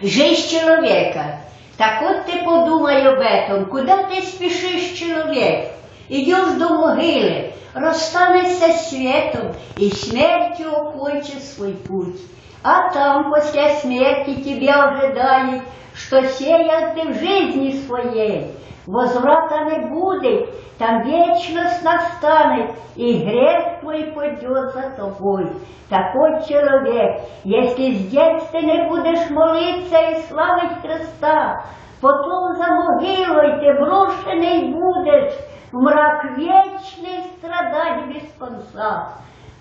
Жизнь человека. Так вот ты подумай об этом, куда ты спешишь, человек? Идешь до могилы, расстанешься с светом и смертью окончишь свой путь. А там после смерти тебя ожидает, что сеял ты в жизни своей. Возврата не будет, там вечность настанет, и грех твой пойдет за тобой. Такой человек, если с детства не будешь молиться и славить Христа, потом за могилой ты брошенный будешь, в мрак вечный страдать без конца.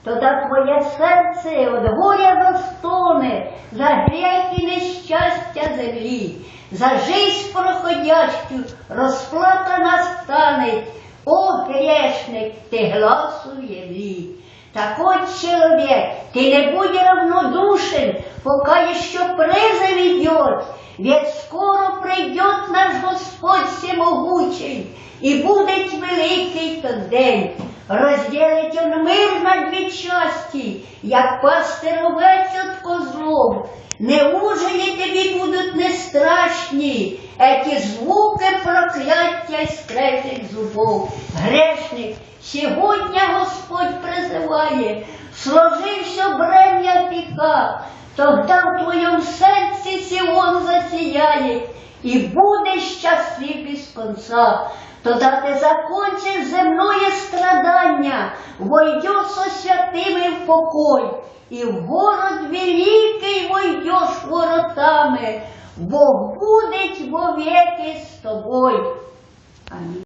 Тогда твоє серце от горя застоне за гріх і нещастя землі, за жизнь проходящу розплата настане. О, грешник, ты глазу явли. Такой человек, ты не будь равнодушен, пока еще призыв идет, ведь скоро придет наш Господь всемогучий, и будет великий тот день. Розділить он мир на дві часті, як пастир овець от козлом. Неужели тобі будуть не страшні эти звуки прокляття й? Грешник, сьогодні Господь призиває, сложи все брем'я гріха, тогда в твоєму серці Сіон засіяє, і будеш щаслив без конца. Тогда ты закончишь земное страдання, войдешь со святыми в покой, и в город великий войдешь воротами, Бог будет вовеки з тобой. Амінь.